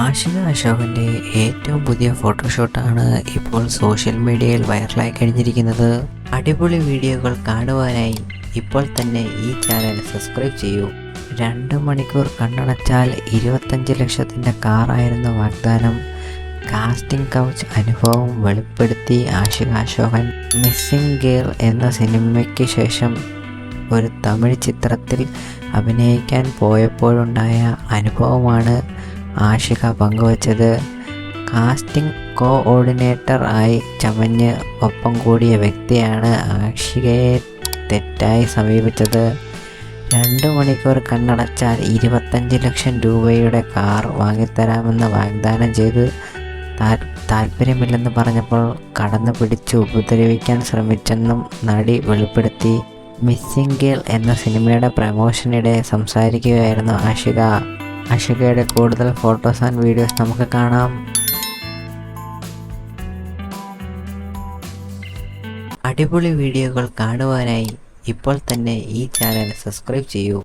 ആഷിക അശോകന്റെ ഏറ്റവും പുതിയ ഫോട്ടോഷൂട്ടാണ് ഇപ്പോൾ സോഷ്യൽ മീഡിയയിൽ വൈറലായി കഴിഞ്ഞിരിക്കുന്നത്. അടിപൊളി വീഡിയോകൾ കാണുവാനായി ഇപ്പോൾ തന്നെ ഈ ചാനൽ സബ്സ്ക്രൈബ് ചെയ്യൂ. രണ്ട് മണിക്കൂർ കണ്ണടച്ചാൽ ഇരുപത്തഞ്ച് ലക്ഷത്തിന്റെ കാറായിരുന്ന വാഗ്ദാനം. കാസ്റ്റിംഗ് കൗച്ച് അനുഭവം വെളിപ്പെടുത്തി ആഷിക അശോകൻ. മിസ്സിംഗ് ഗേൾ എന്ന സിനിമയ്ക്ക് ശേഷം ഒരു തമിഴ് ചിത്രത്തിൽ അഭിനയിക്കാൻ പോയപ്പോഴുണ്ടായ അനുഭവമാണ് ആഷിക പങ്കുവച്ചത്. കാസ്റ്റിംഗ് കോഓർഡിനേറ്റർ ആയി ചമഞ്ഞ് ഒപ്പം കൂടിയ വ്യക്തിയാണ് ആഷികയെ തെറ്റായി സമീപിച്ചത്. രണ്ട് മണിക്കൂർ കണ്ണടച്ചാൽ ഇരുപത്തഞ്ച് ലക്ഷം രൂപയുടെ കാർ വാങ്ങിത്തരാമെന്ന് വാഗ്ദാനം ചെയ്ത് താല്പര്യമില്ലെന്ന് പറഞ്ഞപ്പോൾ കടന്നു പിടിച്ച് ഉപദ്രവിക്കാൻ ശ്രമിച്ചെന്നും നടി വെളിപ്പെടുത്തി. മിസ്സിംഗ് ഗേൾ എന്ന സിനിമയുടെ പ്രമോഷനിടെ സംസാരിക്കുകയായിരുന്നു ആഷിക. ആഷികയുടെ കൂടുതൽ ഫോട്ടോസ് ആൻഡ് വീഡിയോസ് നമുക്ക് കാണാം. അടിപൊളി വീഡിയോകൾ കാണുവാനായി ഇപ്പോൾ തന്നെ ഈ ചാനൽ സബ്സ്ക്രൈബ് ചെയ്യൂ.